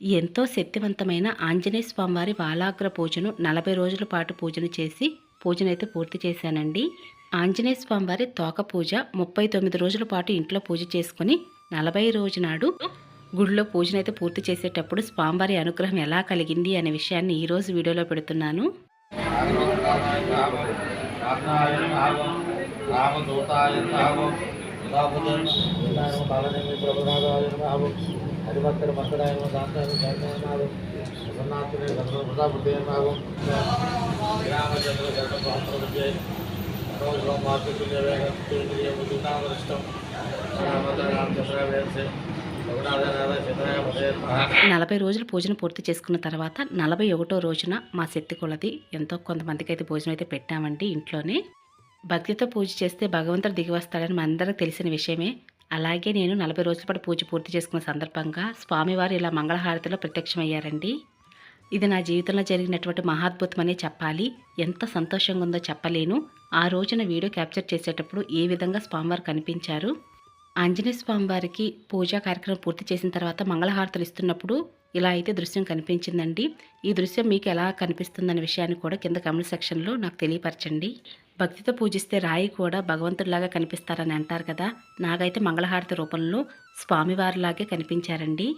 ఎంతో శక్తివంతమైన ఆంజనేయ స్వామివారి వాలాగ్ర పూజను నలభై రోజుల పాటు పూజను చేసి పూజనైతే పూర్తి చేశానండి. ఆంజనేయ స్వామివారి తోక పూజ ముప్పై తొమ్మిది రోజుల పాటు ఇంట్లో పూజ చేసుకుని నలభై రోజు నాడు గుడిలో పూజనైతే పూర్తి చేసేటప్పుడు స్వామివారి అనుగ్రహం ఎలా కలిగింది అనే విషయాన్ని ఈరోజు వీడియోలో పెడుతున్నాను. రామదూతాయ నామం ఉదాహరణ పాలనేమి ప్రభునాథాయ శ్రీరామచంద్ర వేగం రామచంద్ర నలభై రోజులు పూజను పూర్తి చేసుకున్న తర్వాత నలభై ఒకటో రోజున మా శక్తి కొలది ఎంతో కొంతమందికి అయితే భోజనం అయితే పెట్టామండి ఇంట్లోనే. భక్తితో పూజ చేస్తే భగవంతుడు దిగి వస్తాడని మనందరికి తెలిసిన విషయమే. అలాగే నేను నలభై రోజుల పాటు పూజ పూర్తి చేసుకున్న సందర్భంగా స్వామివారు ఇలా మంగళహారతిలో ప్రత్యక్షమయ్యారండి. ఇది నా జీవితంలో జరిగినటువంటి మహాద్భుతమనే చెప్పాలి. ఎంత సంతోషంగా ఉందో చెప్పలేను. ఆ రోజున వీడియో క్యాప్చర్ చేసేటప్పుడు ఏ విధంగా స్వామివారు కనిపించారు? ఆంజనేయ స్వామివారికి పూజా కార్యక్రమం పూర్తి చేసిన తర్వాత మంగళహారతులు ఇస్తున్నప్పుడు ఇలా అయితే దృశ్యం కనిపించిందండి. ఈ దృశ్యం మీకు ఎలా కనిపిస్తుందనే విషయాన్ని కూడా కింద కమెంట్ సెక్షన్లో నాకు తెలియపరచండి. భక్తితో పూజిస్తే రాయి కూడా భగవంతుడిలాగా కనిపిస్తారని అంటారు కదా. నాకైతే మంగళహారతి రూపంలో స్వామివారిలాగే కనిపించారండి.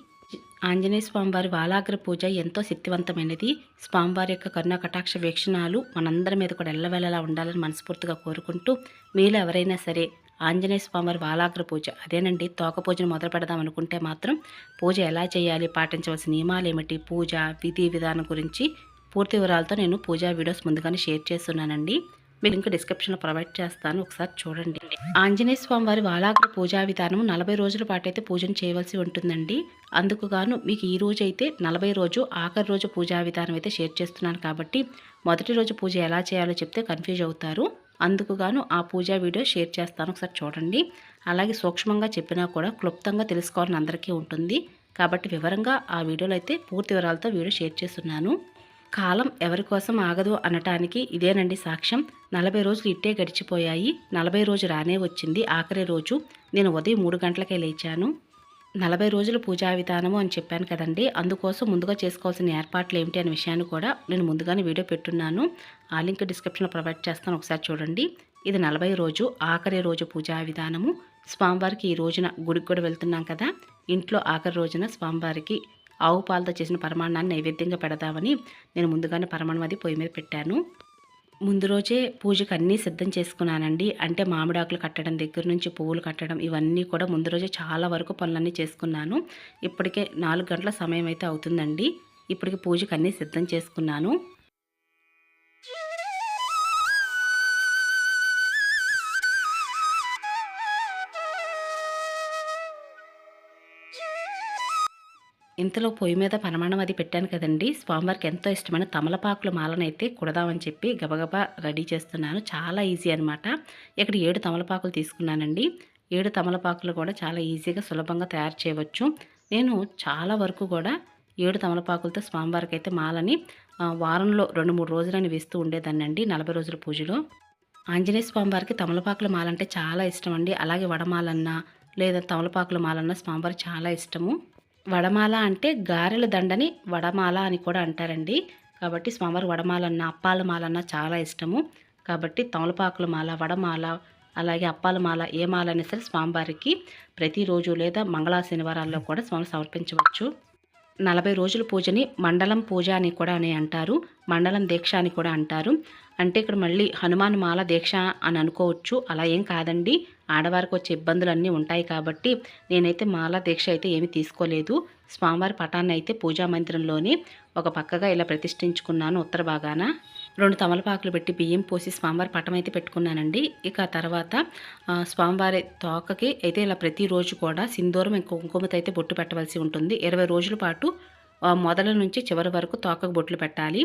ఆంజనేయ స్వామివారి వాలాగ్ర పూజ ఎంతో శక్తివంతమైనది. స్వామివారి యొక్క కరుణా కటాక్ష వీక్షణాలు మనందరి మీద కూడా ఎల్లవేళలా ఉండాలని మనస్ఫూర్తిగా కోరుకుంటూ మీలో ఎవరైనా సరే ఆంజనేయ స్వామివారి వాలాగ్ర పూజ అదేనండి తోక పూజను మొదలు పెడదాం అనుకుంటే మాత్రం పూజ ఎలా చేయాలి పాటించవలసిన నియమాలు ఏమిటి పూజ విధి విధానం గురించి పూర్తి వివరాలతో నేను పూజా వీడియోస్ ముందుగానే షేర్ చేస్తున్నానండి. మీరు ఇంకా డిస్క్రిప్షన్లో ప్రొవైడ్ చేస్తాను. ఒకసారి చూడండి. ఆంజనేయ స్వామి వారి వాలాగ్ర పూజా విధానం నలభై రోజుల పాటు అయితే పూజను చేయవలసి ఉంటుందండి. అందుకు గాను మీకు ఈ రోజు అయితే నలభై రోజు ఆఖరి రోజు పూజా విధానం అయితే షేర్ చేస్తున్నాను కాబట్టి మొదటి రోజు పూజ ఎలా చేయాలో చెప్తే కన్ఫ్యూజ్ అవుతారు. అందుకు గాను ఆ పూజా వీడియో షేర్ చేస్తాను. ఒకసారి చూడండి. అలాగే సూక్ష్మంగా చెప్పినా కూడా క్లుప్తంగా తెలుసుకోవాలని అందరికీ ఉంటుంది. కాబట్టి వివరంగా ఆ వీడియోలో అయితే పూర్తి వివరాలతో వీడియో షేర్ చేస్తున్నాను. కాలం ఎవరి కోసం ఆగదు అనటానికి ఇదేనండి సాక్ష్యం. నలభై రోజులు ఇట్టే గడిచిపోయాయి. నలభై రోజు రానే వచ్చింది ఆఖరి రోజు. నేను ఉదయం మూడు గంటలకే లేచాను. నలభై రోజుల పూజా విధానము అని చెప్పాను కదండి. అందుకోసం ముందుగా చేసుకోవాల్సిన ఏర్పాట్లు ఏమిటి అనే విషయాన్ని కూడా నేను ముందుగానే వీడియో పెట్టున్నాను. ఆ లింక్ డిస్క్రిప్షన్లో ప్రొవైడ్ చేస్తాను. ఒకసారి చూడండి. ఇది నలభై రోజు ఆఖరి రోజు పూజా విధానము. స్వామివారికి ఈ రోజున గుడికి కూడా వెళ్తున్నాం కదా. ఇంట్లో ఆఖరి రోజున స్వామివారికి ఆవు పాలతో చేసిన పరమాణాన్ని నైవేద్యంగా పెడదామని నేను ముందుగానే పరమాణం అది పొయ్యి మీద పెట్టాను. ముందు రోజే పూజకు అన్నీ సిద్ధం చేసుకున్నానండి. అంటే మామిడాకులు కట్టడం దగ్గర నుంచి పువ్వులు కట్టడం ఇవన్నీ కూడా ముందు రోజే చాలా వరకు పనులన్నీ చేసుకున్నాను. ఇప్పటికే నాలుగు గంటల సమయం అయితే అవుతుందండి. ఇప్పటికి పూజకు అన్నీ సిద్ధం చేసుకున్నాను. ఇంతలో పొయ్యి మీద పరమాణం అది పెట్టాను కదండి. స్వామివారికి ఎంతో ఇష్టమైన తమలపాకుల మాలనైతే కుడదామని చెప్పి గబగబా రెడీ చేస్తున్నాను. చాలా ఈజీ అనమాట ఇక్కడ ఏడు తమలపాకులు తీసుకున్నానండి. ఏడు తమలపాకులు కూడా చాలా ఈజీగా సులభంగా తయారు చేయవచ్చు. నేను చాలా వరకు కూడా ఏడు తమలపాకులతో స్వామివారికి అయితే మాలని వారంలో రెండు మూడు రోజులని వేస్తూ ఉండేదాన్నండి నలభై రోజుల పూజలో. ఆంజనేయ స్వామివారికి తమలపాకుల మాలంటే చాలా ఇష్టం అండి అలాగే వడమాలన్నా లేదా తమలపాకుల మాలన్నా స్వామివారికి చాలా ఇష్టము. వడమాల అంటే గారెల దండని వడమాల అని కూడా అంటారండి. కాబట్టి స్వామివారి వడమాలన్న అప్పాల మాలన్న చాలా ఇష్టము. కాబట్టి తమలపాకుల మాల వడమాల అలాగే అప్పాల మాల ఏ మాల అయినా సరే స్వామివారికి ప్రతిరోజు లేదా మంగళ శనివారాల్లో కూడా స్వామి సమర్పించవచ్చు. నలభై రోజుల పూజని మండలం పూజ అని కూడా అని అంటారు. మండలం దీక్ష అని కూడా అంటారు. అంటే ఇక్కడ మళ్ళీ హనుమాన్ మాల దీక్ష అని అనుకోవచ్చు. అలా ఏం కాదండి. ఆడవారికి వచ్చే ఇబ్బందులు అన్నీ ఉంటాయి కాబట్టి నేనైతే మాల దీక్ష అయితే ఏమీ తీసుకోలేదు. స్వామివారి పటాన్ని అయితే పూజా మందిరంలోనే ఒక పక్కగా ఇలా ప్రతిష్ఠించుకున్నాను ఉత్తర భాగాన. రెండు తమలపాకులు పెట్టి బియ్యం పోసి స్వామివారి పటం అయితే పెట్టుకున్నానండి. ఇక ఆ తర్వాత స్వామివారి తోకకి అయితే ఇలా ప్రతిరోజు కూడా సింధూరం ఇంకా కుంకుమతో అయితే బొట్టు పెట్టవలసి ఉంటుంది. ఇరవై రోజుల పాటు మొదల నుంచి చివరి వరకు తోకకు బొట్లు పెట్టాలి.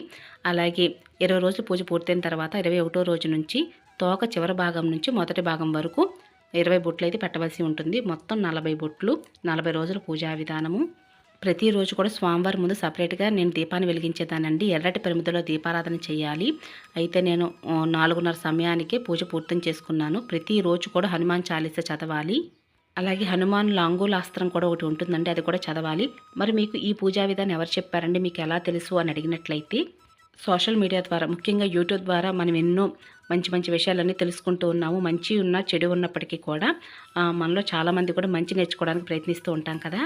అలాగే ఇరవై రోజులు పూజ పూర్తయిన తర్వాత ఇరవై ఒకటో రోజు నుంచి తోక చివరి భాగం నుంచి మొదటి భాగం వరకు ఇరవై బొట్లు అయితే పెట్టవలసి ఉంటుంది. మొత్తం నలభై బొట్లు నలభై రోజుల పూజా విధానము. ప్రతిరోజు కూడా స్వామివారి ముందు సపరేట్గా నేను దీపాన్ని వెలిగించేదానండి ఎర్రటి పరిమితిలో దీపారాధన చేయాలి. అయితే నేను నాలుగున్నర సమయానికే పూజ పూర్తం చేసుకున్నాను. ప్రతిరోజు కూడా హనుమాన్ చాలీస చదవాలి. అలాగే హనుమాన్ లాంగులాస్త్రం కూడా ఒకటి ఉంటుందండి అది కూడా చదవాలి. మరి మీకు ఈ పూజా విధానం ఎవరు చెప్పారండి? మీకు ఎలా తెలుసు అని అడిగినట్లయితే సోషల్ మీడియా ద్వారా ముఖ్యంగా యూట్యూబ్ ద్వారా మనం ఎన్నో మంచి మంచి విషయాలన్నీ తెలుసుకుంటూ ఉన్నాము. మంచి ఉన్న చెడు ఉన్నప్పటికీ కూడా మనలో చాలామంది కూడా మంచి నేర్చుకోవడానికి ప్రయత్నిస్తూ ఉంటాం కదా.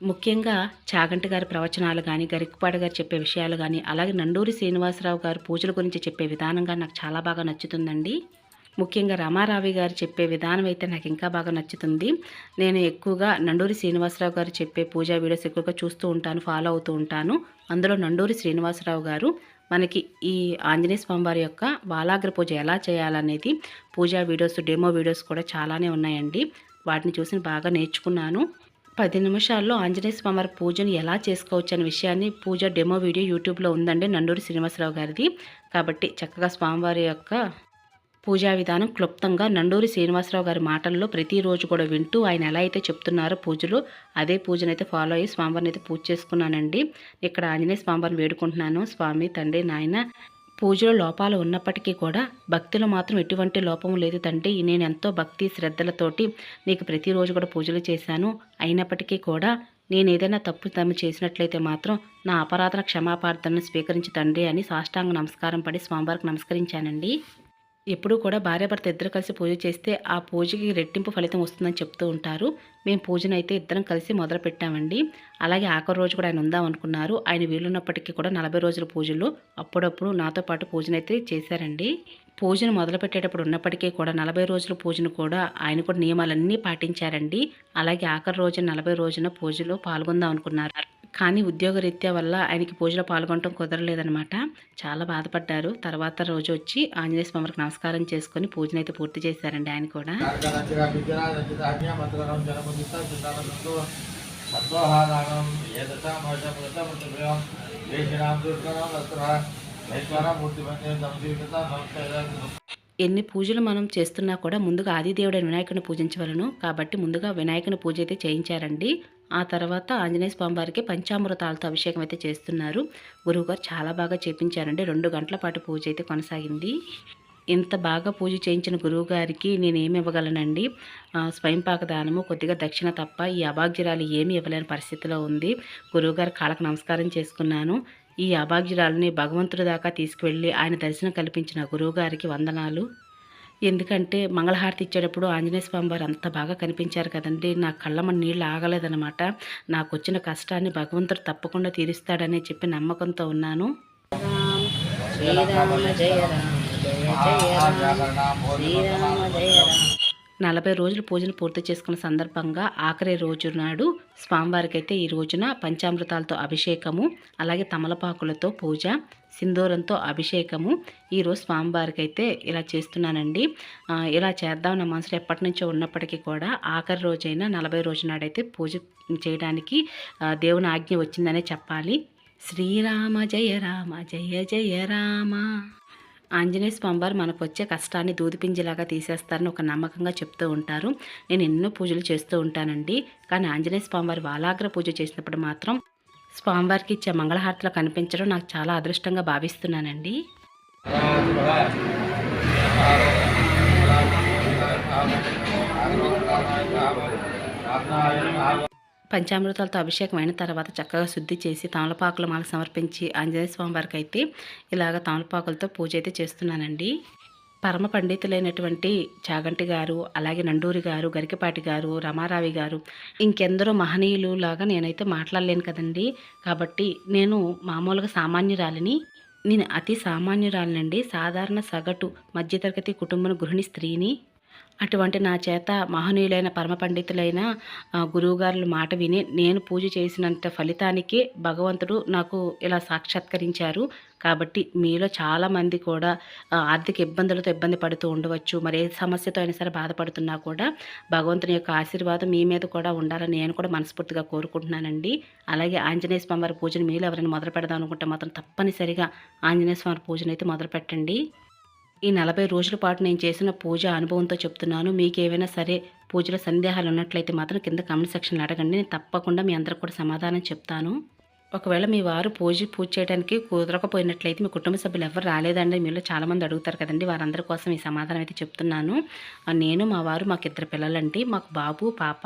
ముఖ్యంగా చాగంటి గారి ప్రవచనాలు కానీ గరికపాటి గారు చెప్పే విషయాలు కానీ అలాగే నండూరి శ్రీనివాసరావు గారు పూజల గురించి చెప్పే విధానంగా నాకు చాలా బాగా నచ్చుతుందండి. ముఖ్యంగా రమారావి గారు చెప్పే విధానం అయితే నాకు ఇంకా బాగా నచ్చుతుంది. నేను ఎక్కువగా నండూరి శ్రీనివాసరావు గారు చెప్పే పూజా వీడియోస్ ఎక్కువగా చూస్తూ ఉంటాను ఫాలో అవుతూ ఉంటాను. అందులో నండూరి శ్రీనివాసరావు గారు మనకి ఈ ఆంజనేయ స్వామివారి యొక్క బాలాగ్ర పూజ ఎలా చేయాలనేది పూజా వీడియోస్ డెమో వీడియోస్ కూడా చాలానే ఉన్నాయండి. వాటిని చూసి బాగా నేర్చుకున్నాను. పది నిమిషాల్లో ఆంజనేయ స్వామివారి పూజను ఎలా చేసుకోవచ్చు అనే విషయాన్ని పూజ డెమో వీడియో యూట్యూబ్లో ఉందండి నండూరి శ్రీనివాసరావు గారిది. కాబట్టి చక్కగా స్వామివారి యొక్క పూజా విధానం క్లుప్తంగా నండూరి శ్రీనివాసరావు గారి మాటల్లో ప్రతిరోజు కూడా వింటూ ఆయన ఎలా అయితే చెప్తున్నారో పూజలు అదే పూజను అయితే ఫాలో అయ్యి స్వామివారిని అయితే పూజ చేసుకున్నానండి. ఇక్కడ ఆంజనేయ స్వామివారిని వేడుకుంటున్నాను. స్వామి తండ్రి నాయన పూజలో లోపాలు ఉన్నప్పటికీ కూడా భక్తిలో మాత్రం ఎటువంటి లోపం లేదు తండ్రి. నేను ఎంతో భక్తి శ్రద్ధలతోటి నీకు ప్రతిరోజు కూడా పూజలు చేశాను. అయినప్పటికీ కూడా నేను ఏదైనా తప్పు తమ్ము చేసినట్లయితే మాత్రం నా అపరాధన క్షమాపార్థనను స్వీకరించి తండ్రి అని సాష్టాంగ నమస్కారం పడి స్వామివారికి నమస్కరించానండి. ఎప్పుడూ కూడా భార్యాభర్త ఇద్దరు కలిసి పూజ చేస్తే ఆ పూజకి రెట్టింపు ఫలితం వస్తుందని చెప్తూ ఉంటారు. మేము పూజను అయితే ఇద్దరం కలిసి మొదలు పెట్టామండి. అలాగే ఆఖరి రోజు కూడా ఆయన ఉందాం అనుకున్నారు. ఆయన వీలున్నప్పటికీ కూడా నలభై రోజుల పూజలు అప్పుడప్పుడు నాతో పాటు పూజనైతే అయితే చేశారండి. పూజను మొదలుపెట్టేటప్పుడు ఉన్నప్పటికీ కూడా నలభై రోజుల పూజను కూడా ఆయన కూడా నియమాలన్నీ పాటించారండి. అలాగే ఆఖరి రోజున నలభై రోజున పూజలో పాల్గొందాం అనుకున్నారు. కానీ ఉద్యోగరీత్యా వల్ల ఆయనకి పూజలో పాల్గొనడం కుదరలేదనమాట చాలా బాధపడ్డారు. తర్వాత రోజు వచ్చి ఆంజనేయ స్వామికి నమస్కారం చేసుకొని పూజను అయితే పూర్తి చేశారండి ఆయన కూడా. ఎన్ని పూజలు మనం చేస్తున్నా కూడా ముందుగా ఆదిదేవుడైన వినాయకుని పూజించవలను. కాబట్టి ముందుగా వినాయకుని పూజ అయితే చేయించారండి. ఆ తర్వాత ఆంజనేయ స్వామి వారికి పంచామృతాలతో అభిషేకం అయితే చేస్తున్నారు. గురువుగారు చాలా బాగా చేపించారండి. రెండు గంటల పాటు పూజ అయితే కొనసాగింది. ఇంత బాగా పూజ చేయించిన గురువుగారికి నేను ఏమి ఇవ్వగలనండి? స్వయంపాక దానము కొద్దిగా దక్షిణ తప్ప ఈ అభాగ్యురాలు ఏమి ఇవ్వలేని పరిస్థితిలో ఉంది. గురువుగారి కాళ్ళకు నమస్కారం చేసుకున్నాను. ఈ అభాగ్యురాలని భగవంతుడి దాకా తీసుకువెళ్ళి ఆయన దర్శనం కల్పించిన గురువుగారికి వందనాలు. ఎందుకంటే మంగళహారతి ఇచ్చేటప్పుడు ఆంజనేయ స్వామి వారు అంత బాగా కనిపించారు కదండి. నా కళ్ళమ నీళ్ళు ఆగలేదనమాట నాకు వచ్చిన కష్టాన్ని భగవంతుడు తప్పకుండా తీరుస్తాడని చెప్పి నమ్మకంతో ఉన్నాను. శ్రీరామ జయ రామ జయ రామ శ్రీరామ జయ రామ. నలభై రోజులు పూజలు పూర్తి చేసుకున్న సందర్భంగా ఆఖరి రోజు నాడు స్వామివారికి అయితే ఈ రోజున పంచామృతాలతో అభిషేకము అలాగే తమలపాకులతో పూజ సింధూరంతో అభిషేకము ఈరోజు స్వామివారికి అయితే ఇలా చేస్తున్నానండి. ఇలా చేద్దాం నా మనసులో ఎప్పటి నుంచో ఉన్నప్పటికీ కూడా ఆఖరి రోజైనా నలభై రోజు నాడైతే పూజ చేయడానికి దేవుని ఆజ్ఞ వచ్చిందనే చెప్పాలి. శ్రీరామ జయ రామ జయ జయ రామ. ఆంజనేయ స్వామివారు మనకు వచ్చే కష్టాన్ని దూదిపింజలాగా తీసేస్తారని ఒక నమ్మకంగా చెప్తూ ఉంటారు. నేను ఎన్నో పూజలు చేస్తూ ఉంటానండి. కానీ ఆంజనేయ స్వామివారి వాలాగ్ర పూజ చేసినప్పుడు మాత్రం స్వామివారికి ఇచ్చే మంగళహారతిలో కనిపించడం నాకు చాలా అదృష్టంగా భావిస్తున్నానండి. పంచామృతాలతో అభిషేకం అయిన తర్వాత చక్కగా శుద్ధి చేసి తమలపాకుల మాల సమర్పించి ఆంజనేయ స్వామి వారికి అయితే ఇలాగ తమలపాకులతో పూజ అయితే చేస్తున్నానండి. పరమ పండితులైనటువంటి చాగంటి గారు అలాగే నండూరి గారు గరికపాటి గారు రమారావి గారు ఇంకెందరో మహనీయులు లాగా నేనైతే మాట్లాడలేను కదండి. కాబట్టి నేను మామూలుగా సామాన్యురాలిని నేను అతి సామాన్యురాలినండి. సాధారణ సగటు మధ్యతరగతి కుటుంబం గృహిణి స్త్రీని అటువంటి నా చేత మహనీయులైన పరమ పండితులైన గురువుగారుల మాట విని నేను పూజ చేసినంత ఫలితానికి భగవంతుడు నాకు ఇలా సాక్షాత్కరించారు. కాబట్టి మీలో చాలామంది కూడా ఆర్థిక ఇబ్బందులతో ఇబ్బంది పడుతూ ఉండవచ్చు. మరి ఏ సమస్యతో అయినా సరే బాధపడుతున్నా కూడా భగవంతుని యొక్క ఆశీర్వాదం మీ మీద కూడా ఉండాలని నేను కూడా మనస్ఫూర్తిగా కోరుకుంటున్నానండి. అలాగే ఆంజనేయ స్వామి వారి పూజను మీరు ఎవరైనా మొదలు పెడదాం అనుకుంటే మాత్రం తప్పనిసరిగా ఆంజనేయ స్వామి పూజను అయితే మొదలు పెట్టండి ఈ నలభై రోజుల పాటు నేను చేసిన పూజ అనుభవంతో చెప్తున్నాను. మీకు సరే పూజలో సందేహాలు ఉన్నట్లయితే మాత్రం కింద కామెంట్ సెక్షన్లో అడగండి. నేను తప్పకుండా మీ అందరికి కూడా సమాధానం చెప్తాను. ఒకవేళ మీ వారు పూజ పూజ చేయడానికి కుదరకపోయినట్లయితే మీ కుటుంబ సభ్యులు ఎవరు రాలేదండి. మీలో చాలామంది అడుగుతారు కదండి. వారందరి కోసం ఈ సమాధానం అయితే చెప్తున్నాను. నేను మా వారు మాకు ఇద్దరు పిల్లలండి. మాకు బాబు పాప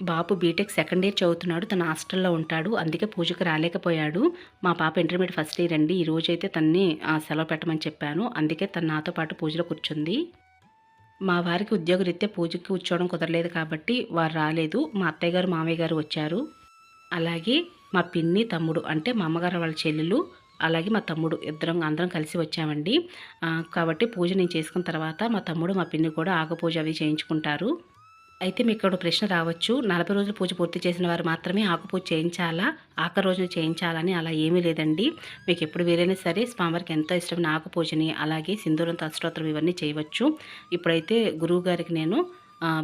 బాబు బీటెక్ సెకండ్ ఇయర్ చదువుతున్నాడు తన హాస్టల్లో ఉంటాడు అందుకే పూజకు రాలేకపోయాడు. మా పాప ఇంటర్మీడియట్ ఫస్ట్ ఇయర్ అండి. ఈ రోజు అయితే తన్ని సెలవు పెట్టమని చెప్పాను. అందుకే తను నాతో పాటు పూజలో కూర్చుంది. మా వారికి ఉద్యోగరీత్యా పూజకి కూర్చోవడం కుదరలేదు కాబట్టి వారు రాలేదు. మా అత్తయ్య గారు మామయ్య గారు వచ్చారు. అలాగే మా పిన్ని తమ్ముడు అంటే మా అమ్మగారు వాళ్ళ చెల్లెలు అలాగే మా తమ్ముడు ఇద్దరం అందరం కలిసి వచ్చామండి. కాబట్టి పూజ నేను చేసుకున్న తర్వాత మా తమ్ముడు మా పిన్ని కూడా ఆగపూజ అవి చేయించుకుంటారు. అయితే మీకు ఇక్కడ ఒక ప్రశ్న రావచ్చు. నలభై రోజులు పూజ పూర్తి చేసిన వారు మాత్రమే ఆకుపూజ చేయించాలా? ఆఖరి రోజున చేయించాలని అలా ఏమీ లేదండి. మీకు ఎప్పుడు వీలైనా సరే స్వామివారికి ఎంతో ఇష్టమైన ఆకుపూజని అలాగే సింధూరంతో అష్టోత్తరం ఇవన్నీ చేయవచ్చు. ఇప్పుడైతే గురువు గారికి నేను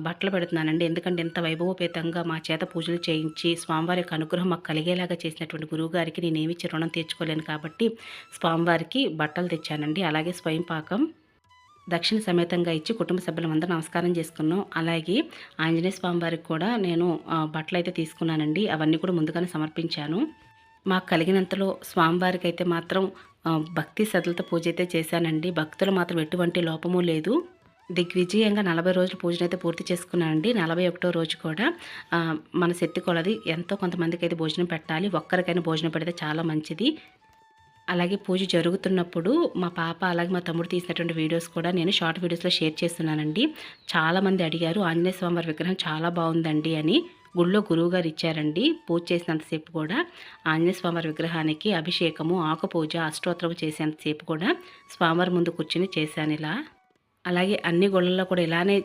బట్టలు పెడుతున్నానండి. ఎందుకంటే ఎంత వైభవోపేతంగా మా చేత పూజలు చేయించి స్వామివారి యొక్క అనుగ్రహం మాకు కలిగేలాగా చేసినటువంటి గురువు గారికి నేనేమి రుణం తీర్చుకోలేను కాబట్టి స్వామివారికి బట్టలు తెచ్చానండి. అలాగే స్వయం పాకం దక్షిణ సమేతంగా ఇచ్చి కుటుంబ సభ్యులందరూ నమస్కారం చేసుకున్నాం. అలాగే ఆంజనేయ స్వామి వారికి కూడా నేను బట్టలు అయితే తీసుకున్నానండి. అవన్నీ కూడా ముందుగానే సమర్పించాను. మాకు కలిగినంతలో స్వామివారికి అయితే మాత్రం భక్తి శ్రద్ధలతో పూజ అయితే చేశానండి. భక్తులు మాత్రం ఎటువంటి లోపము లేదు. దిగ్విజయంగా నలభై రోజులు పూజను అయితే పూర్తి చేసుకున్నానండి. నలభై ఒకటో రోజు కూడా మన శక్తి కొలది ఎంతో కొంతమందికి అయితే భోజనం పెట్టాలి. ఒక్కరికైనా భోజనం పెడితే చాలా మంచిది. అలాగే పూజ జరుగుతున్నప్పుడు మా పాప అలాగే మా తమ్ముడు తీసినటువంటి వీడియోస్ కూడా నేను షార్ట్ వీడియోస్లో షేర్ చేస్తున్నానండి. చాలామంది అడిగారు ఆంజనేయ స్వామివారి విగ్రహం చాలా బాగుందండి అని గుళ్ళో గురువుగారు ఇచ్చారండి. పూజ చేసినంతసేపు కూడా ఆంజనేయ స్వామివారి విగ్రహానికి అభిషేకము ఆకు పూజ అష్టోత్తరం చేసేంతసేపు కూడా స్వామివారి ముందు కూర్చుని చేశాను ఇలా. అలాగే అన్ని గుళ్ళల్లో కూడా ఇలానే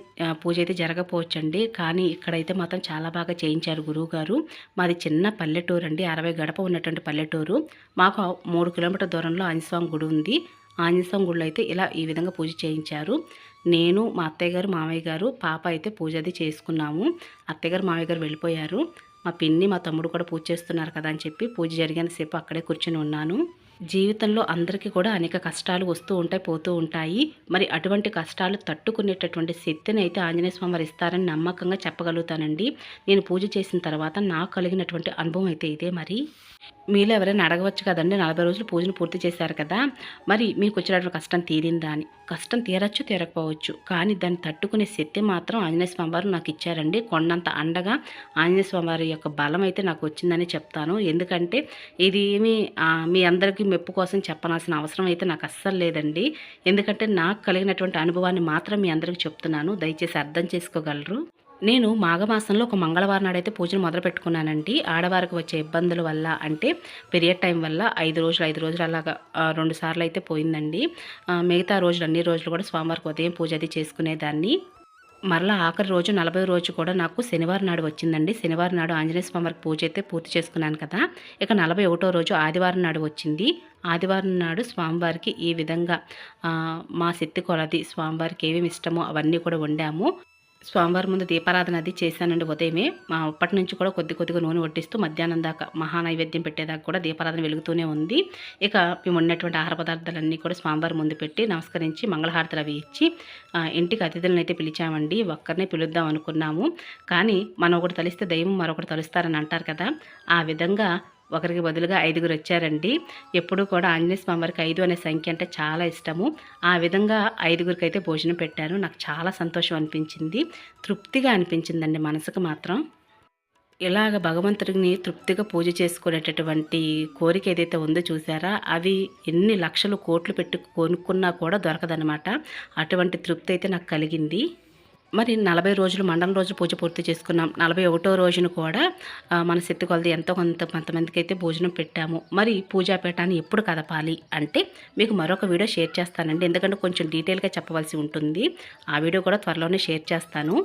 పూజ అయితే జరగపోవచ్చండి. కానీ ఇక్కడైతే మాత్రం చాలా బాగా చేయించారు గురువుగారు. మాది చిన్న పల్లెటూరు అండి అరవై గడప ఉన్నటువంటి పల్లెటూరు. మాకు మూడు కిలోమీటర్ దూరంలో ఆంజస్వామి గుడి ఉంది. ఆంజస్వామి గుడిలో అయితే ఇలా ఈ విధంగా పూజ చేయించారు. నేను మా అత్తయ్య గారు మామయ్య గారు పాప అయితే పూజ అది చేసుకున్నాము. అత్తయ్య గారు మామయ్య గారు వెళ్ళిపోయారు. మా పిన్ని మా తమ్ముడు కూడా పూజ చేస్తున్నారు కదా అని చెప్పి పూజ జరిగేంతసేపు అక్కడే కూర్చొని ఉన్నాను. జీవితంలో అందరికీ కూడా అనేక కష్టాలు వస్తూ ఉంటాయి పోతూ ఉంటాయి. మరి అటువంటి కష్టాలు తట్టుకునేటటువంటి శక్తిని అయితే ఆంజనేయ స్వామి వారు ఇస్తారని నమ్మకంగా చెప్పగలుగుతానండి. నేను పూజ చేసిన తర్వాత నాకు కలిగినటువంటి అనుభవం అయితే ఇదే మరి. మీలో ఎవరైనా అడగవచ్చు కదండి నలభై రోజులు పూజను పూర్తి చేశారు కదా మరి మీకు వచ్చినటువంటి కష్టం తీరిందా అని. కష్టం తీరచ్చు తీరకపోవచ్చు. కానీ దాన్ని తట్టుకునే శక్తి మాత్రం ఆంజనేయ స్వామి వారు నాకు ఇచ్చారండి. కొండంత అండగా ఆంజనేయ స్వామి వారి యొక్క బలం అయితే నాకు వచ్చిందని చెప్తాను. ఎందుకంటే ఇది ఏమి మీ అందరికీ మెప్పు కోసం చెప్పనాల్సిన అవసరం అయితే నాకు అస్సలు లేదండి. ఎందుకంటే నాకు కలిగినటువంటి అనుభవాన్ని మాత్రం మీ అందరికీ చెప్తున్నాను. దయచేసి అర్థం చేసుకోగలరు. నేను మాఘమాసంలో ఒక మంగళవారం నాడైతే పూజను మొదలు పెట్టుకున్నానండి. ఆడవారికి వచ్చే ఇబ్బందుల వల్ల అంటే పీరియడ్ టైం వల్ల ఐదు రోజులు ఐదు రోజులు అలాగా రెండు సార్లు అయితే పోయిందండి. మిగతా రోజులు అన్ని రోజులు కూడా స్వామివారికి ఉదయం పూజ అది చేసుకునేదాన్ని. మరలా ఆఖరి రోజు నలభై రోజు కూడా నాకు శనివారం నాడు వచ్చిందండి. శనివారం నాడు ఆంజనేయ స్వామి వారికి పూజ అయితే పూర్తి చేసుకున్నాను కదా. ఇక నలభై ఒకటో రోజు ఆదివారం నాడు వచ్చింది. ఆదివారం నాడు స్వామివారికి ఈ విధంగా మా శక్తి కొలది స్వామివారికి ఏమేమి ఇష్టమో అవన్నీ కూడా వండాము. స్వామివారి ముందు దీపారాధన అది చేశానండి ఉదయమే. మా అప్పటి నుంచి కూడా కొద్ది కొద్దిగా నూనె వడ్డిస్తూ మధ్యాహ్నం దాకా మహా నైవేద్యం పెట్టేదాకా కూడా దీపారాధన వెలుగుతూనే ఉంది. ఇక మేము ఉన్నటువంటి ఆహార పదార్థాలన్నీ కూడా స్వామివారి ముందు పెట్టి నమస్కరించి మంగళహారతులు అవి ఇచ్చి ఆ, ఇంటికి అతిథులను అయితే పిలిచామండి. ఒక్కరినే పిలుద్దాం అనుకున్నాము. కానీ మనం ఒకటి తలిస్తే దైవం మరొకటి తలుస్తారని అంటారు కదా. ఆ విధంగా ఒకరికి బదులుగా ఐదుగురు వచ్చారండి. ఎప్పుడూ కూడా ఆంజనేయ స్వామి వారికి ఐదు అనే సంఖ్య అంటే చాలా ఇష్టము. ఆ విధంగా ఐదుగురికి అయితే భోజనం పెట్టాను నాకు చాలా సంతోషం అనిపించింది. తృప్తిగా అనిపించిందండి మనసుకు మాత్రం. ఇలాగ భగవంతుడిని తృప్తిగా పూజ చేసుకునేటటువంటి కోరిక ఏదైతే ఉందో చూసారా? అవి ఎన్ని లక్షలు కోట్లు పెట్టి కొనుక్కున్నా కూడా దొరకదనమాట అటువంటి తృప్తి అయితే నాకు కలిగింది. మరి నలభై రోజులు మండలం రోజు పూజ పూర్తి చేసుకున్నాం. నలభై ఒకటో రోజున కూడా మన శక్తి కొలది ఎంతో కొంత కొంతమందికి అయితే భోజనం పెట్టాము. మరి పూజా పీఠాన్ని ఎప్పుడు కదపాలి అంటే మీకు మరొక వీడియో షేర్ చేస్తానండి. ఎందుకంటే కొంచెం డీటెయిల్గా చెప్పవలసి ఉంటుంది. ఆ వీడియో కూడా త్వరలోనే షేర్ చేస్తాను.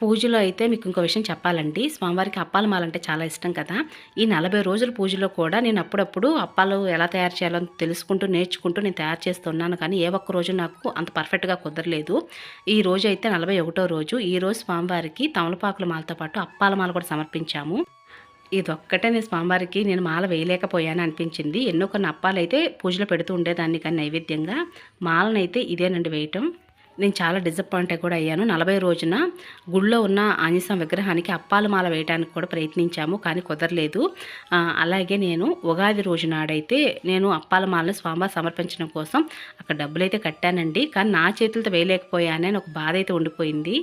పూజలో అయితే మీకు ఇంకో విషయం చెప్పాలండి. స్వామివారికి అప్పాల మాలంటే చాలా ఇష్టం కదా. ఈ నలభై రోజుల పూజలో కూడా నేను అప్పుడప్పుడు అప్పాలు ఎలా తయారు చేయాలో తెలుసుకుంటూ నేర్చుకుంటూ నేను తయారు చేస్తున్నాను. కానీ ఏ ఒక్క రోజు నాకు అంత పర్ఫెక్ట్గా కుదరలేదు. ఈ రోజు అయితే నలభై ఒకటో రోజు. ఈ రోజు స్వామివారికి తమలపాకుల మాలతో పాటు అప్పాల మాల కూడా సమర్పించాము. ఇదొక్కటే నేను స్వామివారికి నేను మాల వేయలేకపోయాను అనిపించింది. ఎన్నో కొన్ని అప్పాలు అయితే పూజలో పెడుతూ ఉండేదాన్ని కానీ నైవేద్యంగా. మాలనైతే ఇదేనండి వేయటం. నేను చాలా డిసప్పాయింట్ కూడా అయ్యాను. నలభై రోజున గుళ్ళో ఉన్న ఆంజనేయ విగ్రహానికి అప్పాల మాల వేయడానికి కూడా ప్రయత్నించాము కానీ కుదరలేదు. అలాగే నేను ఉగాది రోజు నాడైతే నేను అప్పాల మాలను స్వామివారి సమర్పించడం కోసం అక్కడ డబ్బులైతే కట్టానండి. కానీ నా చేతులతో వేయలేకపోయానని ఒక బాధ అయితే ఉండిపోయింది.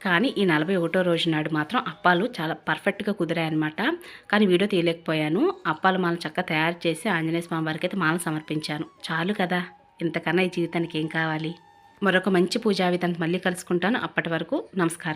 కానీ ఈ నలభై ఒకటో రోజు నాడు మాత్రం అప్పాలు చాలా పర్ఫెక్ట్గా కుదిరాయి అనమాట కానీ వీడియో తీయలేకపోయాను. అప్పాల మాల చక్కగా తయారు చేసి ఆంజనేయ స్వామి వారికి అయితే మాల సమర్పించాను. చాలు కదా ఇంతకన్నా ఈ జీవితానికి ఏం కావాలి? మరొక మంచి పూజా విధానం మళ్ళీ కలుసుకుంటాను. అప్పటి వరకు నమస్కారం.